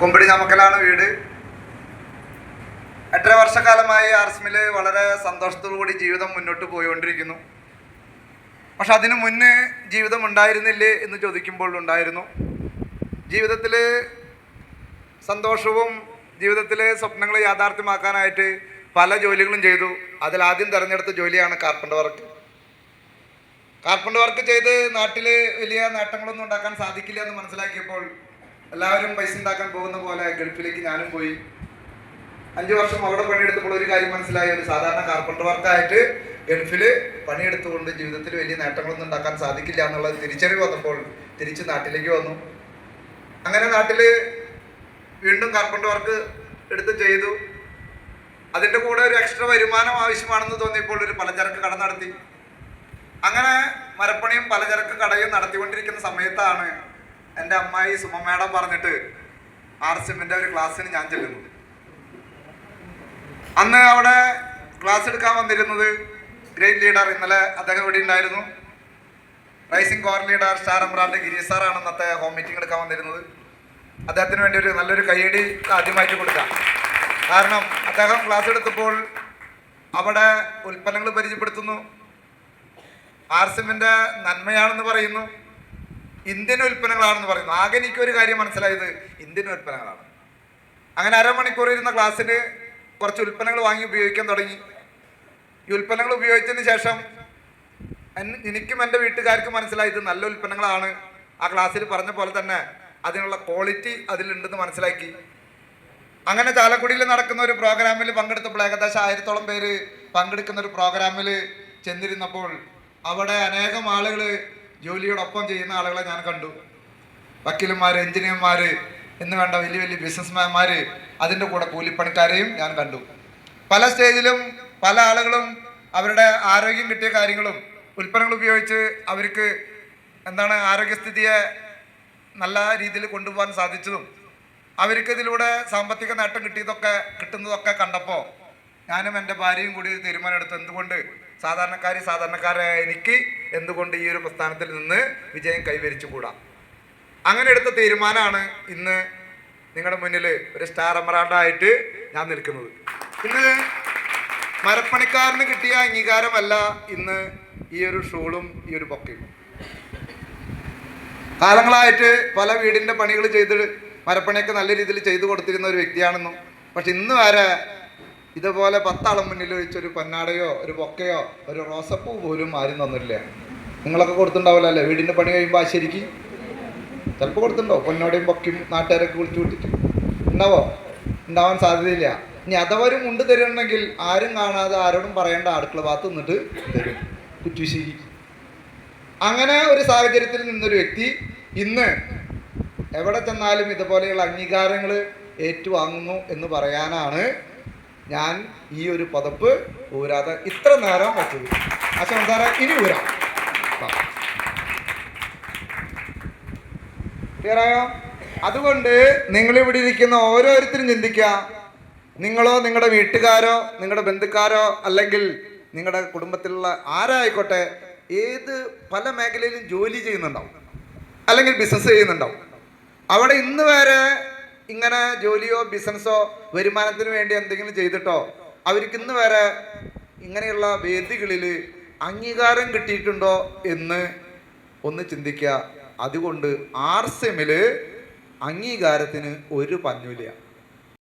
കൊമ്പടി നമുക്കലാണ് വീട്. എട്ടര വർഷക്കാലമായി ആർസ്മിൽ വളരെ കൂടി ജീവിതം മുന്നോട്ട് പോയിക്കൊണ്ടിരിക്കുന്നു. പക്ഷെ അതിനു മുന്നേ ജീവിതം ഉണ്ടായിരുന്നില്ലേ എന്ന് ചോദിക്കുമ്പോൾ ഉണ്ടായിരുന്നു. ജീവിതത്തിൽ സന്തോഷവും ജീവിതത്തിലെ സ്വപ്നങ്ങൾ യാഥാർത്ഥ്യമാക്കാനായിട്ട് പല ജോലികളും ചെയ്തു. അതിൽ ആദ്യം തിരഞ്ഞെടുത്ത ജോലിയാണ് കാർപ്പന്റ് വർക്ക് കാർപ്പന്റ് വർക്ക് ചെയ്ത് നാട്ടിൽ വലിയ നേട്ടങ്ങളൊന്നും ഉണ്ടാക്കാൻ സാധിക്കില്ല എന്ന് മനസ്സിലാക്കിയപ്പോൾ എല്ലാവരും പൈസ ഉണ്ടാക്കാൻ പോകുന്ന പോലെ ഗൾഫിലേക്ക് ഞാനും പോയി. അഞ്ചു വർഷം അവിടെ പണിയെടുത്തപ്പോൾ ഒരു കാര്യം മനസ്സിലായി. ഒരു സാധാരണ കാർപ്പന്റർ വർക്കായിട്ട് ഗൾഫിൽ പണിയെടുത്തുകൊണ്ട് ജീവിതത്തിൽ വലിയ നേട്ടങ്ങളൊന്നും ഉണ്ടാക്കാൻ സാധിക്കില്ല എന്നുള്ളത് തിരിച്ചറിവ് വന്നപ്പോൾ തിരിച്ച് നാട്ടിലേക്ക് വന്നു. അങ്ങനെ നാട്ടിൽ വീണ്ടും കാർപ്പന്റർ വർക്ക് എടുത്ത് ചെയ്തു. അതിന്റെ കൂടെ ഒരു എക്സ്ട്രാ വരുമാനം ആവശ്യമാണെന്ന് തോന്നിയപ്പോൾ ഒരു പലചരക്ക് കട നടത്തി. അങ്ങനെ മരപ്പണിയും പലചരക്ക് കടയും നടത്തിക്കൊണ്ടിരിക്കുന്ന സമയത്താണ് എന്റെ അമ്മായി സുമ മാഡം പറഞ്ഞിട്ട് ആർ സിമ്മിന്റെ ഒരു ക്ലാസ്സിന് ഞാൻ ചെല്ലുന്നത് അന്ന് അവിടെ ക്ലാസ് എടുക്കാൻ വന്നിരുന്നത് ഗ്രേറ്റ് ലീഡർ ഇന്നലെ അദ്ദേഹം ഇവിടെ ഉണ്ടായിരുന്നു. റൈസിംഗ് കോർ ലീഡർ സ്റ്റാർ എംബ്രാൻഡ് ഗിരീഷ് സാറാണ് ഇന്നത്തെ ഹോം മീറ്റിംഗ് എടുക്കാൻ വന്നിരുന്നത്. അദ്ദേഹത്തിന് വേണ്ടി ഒരു നല്ലൊരു കൈയടി ആദ്യമായിട്ട് കൊടുക്കാം. കാരണം അദ്ദേഹം ക്ലാസ് എടുത്തപ്പോൾ അവിടെ ഉൽപ്പന്നങ്ങൾ പരിചയപ്പെടുത്തുന്നു. ആർ ആർസിമിന്റെ നന്മയാണെന്ന് പറയുന്നു. ഇന്ത്യൻ ഉൽപ്പന്നങ്ങളാണെന്ന് പറയുന്നു. ആകെ എനിക്ക് ഒരു കാര്യം മനസ്സിലായത് ഇന്ത്യൻ ഉൽപ്പന്നങ്ങളാണ്. അങ്ങനെ അരമണിക്കൂർ ഇരുന്ന ക്ലാസ്സിൽ കുറച്ച് ഉൽപ്പന്നങ്ങൾ വാങ്ങി ഉപയോഗിക്കാൻ തുടങ്ങി. ഈ ഉൽപ്പന്നങ്ങൾ ഉപയോഗിച്ചതിന് ശേഷം എനിക്കും എന്റെ വീട്ടുകാർക്കും മനസ്സിലായത് നല്ല ഉൽപ്പന്നങ്ങളാണ്. ആ ക്ലാസ്സിൽ പറഞ്ഞ പോലെ തന്നെ അതിനുള്ള ക്വാളിറ്റി അതിലുണ്ടെന്ന് മനസ്സിലാക്കി. അങ്ങനെ ചാലക്കുടിയിൽ നടക്കുന്ന ഒരു പ്രോഗ്രാമിൽ പങ്കെടുത്തപ്പോൾ ഏകദേശം ആയിരത്തോളം പേര് പങ്കെടുക്കുന്ന ഒരു പ്രോഗ്രാമിൽ ചെന്നിരുന്നപ്പോൾ അവിടെ അനേകം ആളുകൾ ജോലിയോടൊപ്പം ചെയ്യുന്ന ആളുകളെ ഞാൻ കണ്ടു. വക്കീലന്മാർ എഞ്ചിനീയർമാർ എന്ന് വേണ്ട വലിയ വലിയ ബിസിനസ്മാൻമാർ അതിന്റെ കൂടെ കൂലിപ്പണിക്കാരെയും ഞാൻ കണ്ടു. പല സ്റ്റേജിലും പല ആളുകളും അവരുടെ ആരോഗ്യം കിട്ടിയ കാര്യങ്ങളും ഉൽപ്പന്നങ്ങൾ ഉപയോഗിച്ച് അവർക്ക് എന്താണ് ആരോഗ്യസ്ഥിതിയെ നല്ല രീതിയിൽ കൊണ്ടുപോകാൻ സാധിച്ചതും അവർക്ക് ഇതിലൂടെ സാമ്പത്തിക നേട്ടം കിട്ടിയതൊക്കെ കിട്ടുന്നതൊക്കെ കണ്ടപ്പോൾ ഞാനും എന്റെ ഭാര്യയും കൂടി തീരുമാനമെടുത്തു. എന്തുകൊണ്ട് സാധാരണക്കാരി സാധാരണക്കാരെ എനിക്ക് എന്തുകൊണ്ട് ഈ ഒരു പ്രസ്ഥാനത്തിൽ നിന്ന് വിജയം കൈവരിച്ചുകൂടാ? അങ്ങനെ എടുത്ത തീരുമാനമാണ് ഇന്ന് നിങ്ങളുടെ മുന്നിൽ ഒരു സ്റ്റാർ എമറാൾഡായിട്ട് ഞാൻ നിൽക്കുന്നത്. ഇന്ന് മരപ്പണിക്കാരന് കിട്ടിയ അംഗീകാരമല്ല ഇന്ന് ഈ ഒരു ഷൂളും ഈ ഒരു പൊക്കയും കാലങ്ങളായിട്ട് പല വീടിന്റെ പണികൾ ചെയ്ത് മരപ്പണിയൊക്കെ നല്ല രീതിയിൽ ചെയ്തു കൊടുത്തിരുന്ന ഒരു വ്യക്തിയാണെന്നും പക്ഷെ ഇന്ന് വരെ ഇതുപോലെ പത്താളം മുന്നിൽ വെച്ചൊരു പൊന്നാടയോ ഒരു ബൊക്കയോ ഒരു റോസപ്പൂ പോലും ആരും തന്നില്ല നിങ്ങളൊക്കെ കൊടുത്തിട്ടുണ്ടാവില്ല അല്ലേ? വീടിന്റെ പണി കഴിയുമ്പോൾ ആശരിക്ക് ചിലപ്പോൾ കൊടുത്തിട്ടുണ്ടോ? പൊന്നോടെയും പൊക്കിയും നാട്ടുകാരൊക്കെ വിളിച്ചു വിട്ടിട്ട്. ഉണ്ടാവോ? ഉണ്ടാവാൻ സാധ്യതയില്ല. ഇനി അഥവാ ഒരു മുണ്ട് തരുന്നുണ്ടെങ്കിൽ ആരും കാണാതെ ആരോടും പറയേണ്ട അടുക്കള ഭാഗത്ത് നിന്നിട്ട് തരും. കുറ്റുശ്ശേരി. അങ്ങനെ ഒരു സാഹചര്യത്തിൽ നിന്നൊരു വ്യക്തി ഇന്ന് എവിടെ ചെന്നാലും ഇതുപോലെയുള്ള അംഗീകാരങ്ങൾ ഏറ്റുവാങ്ങുന്നു എന്ന് പറയാനാണ് ഞാൻ ഈ ഒരു പതപ്പ് ഊരാതെ ഇത്ര നേരം വെച്ചത്. ആ സാറേ ഇനി ഊരാം. ക്ലിയറായോ? അതുകൊണ്ട് നിങ്ങൾ ഇവിടെ ഇരിക്കുന്ന ഓരോരുത്തരും ചിന്തിക്കുക. നിങ്ങളോ നിങ്ങളുടെ വീട്ടുകാരോ നിങ്ങളുടെ ബന്ധുക്കാരോ അല്ലെങ്കിൽ നിങ്ങളുടെ കുടുംബത്തിലുള്ള ആരായിക്കോട്ടെ ഏത് പല മേഖലയിലും ജോലി ചെയ്യുന്നുണ്ടാവും. അല്ലെങ്കിൽ ബിസിനസ് ചെയ്യുന്നുണ്ടാവും. അവിടെ ഇന്ന് വരെ ഇങ്ങനെ ജോലിയോ ബിസിനസ്സോ വരുമാനത്തിന് വേണ്ടി എന്തെങ്കിലും ചെയ്തിട്ടോ അവർക്ക് ഇന്ന് വരെ ഇങ്ങനെയുള്ള വേദികളിൽ അംഗീകാരം കിട്ടിയിട്ടുണ്ടോ എന്ന് ഒന്ന് ചിന്തിക്കുക. അതുകൊണ്ട് ആർ സെമ്മിൽ അംഗീകാരത്തിന് ഒരു പഞ്ഞുമില്ല.